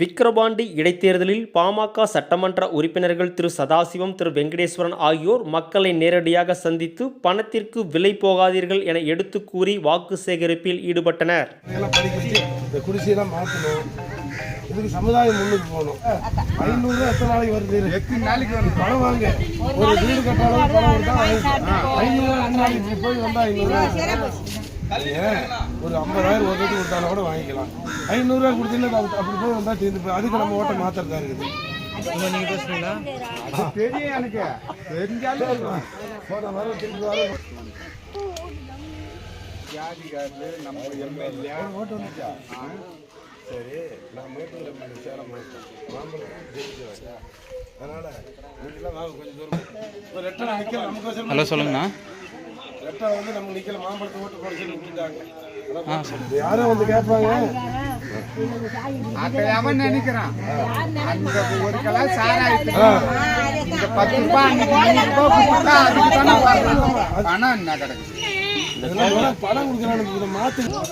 விக்கிரவாண்டி இடைத்தேர்தலில் பாமக சட்டமன்ற உறுப்பினர்கள் திரு சதாசிவம் திரு வெங்கடேஸ்வரன் ஆகியோர் மக்களை நேரடியாக சந்தித்து பணத்திற்கு விலை போகாதீர்கள் என எடுத்து கூறி வாக்கு சேகரிப்பில் ஈடுபட்டனர். இதுக்கு சமுதாயம் முன்னுக்கு போகணும். ஐநூறு எத்தனை நாளைக்கு வருது? எத்தனை நாளைக்கு வருது? பணம் வாங்க. ஒரு வீடு கட்டாலும் பணம் வருதா? ஐநூறு ரெண்டு நாளைக்கு. போய் வந்தா ஐநூறு நீங்க ஒரு ஐம்பதாயிரம் ஒரு லட்சம் கொடுத்தாலும் கூட வாங்கிக்கலாம். ஐநூறுரூவா கொடுத்தீங்கன்னா அப்படி போய் வந்தா தீர்ந்து போய் அதுக்கு நம்ம ஓட்ட மாத்திரதா இருக்குது. தெரியும் எனக்கு. தெரிஞ்சாலும் போன வாரம் திருப்பி வாரம். நம்ம எம்எல்ஏ. ஓட்டு வந்துச்சா சரி நான் மேட்டூர் எம்எல்ஏ சேலம் மாட்டேன் மாம்பழம் ஜெயிச்சு அதனால நீங்களாம் வாங்க கொஞ்சம் தூரம். ஒரு ரெட்டை நிற்கல நமக்கு ஹலோ சொல்லுங்கண்ணா. ரெட்டை வந்து நம்ம நிற்கல மாம்பழத்தை ஓட்டு போட சொல்லி விட்டுட்டாங்க யாரும் வந்து கேட்பாங்க? அவன் நினைக்கிறான். அந்த ஒரு கலர் சாராயத்துக்கு இந்த பத்து ரூபாய் அன்னைக்கு அஞ்சு ரூபாய் கொடுத்தா அதுக்கு தானே. பணம் என்ன கிடக்குது பணம் கொடுக்குறானுக்கு இதை மாற்று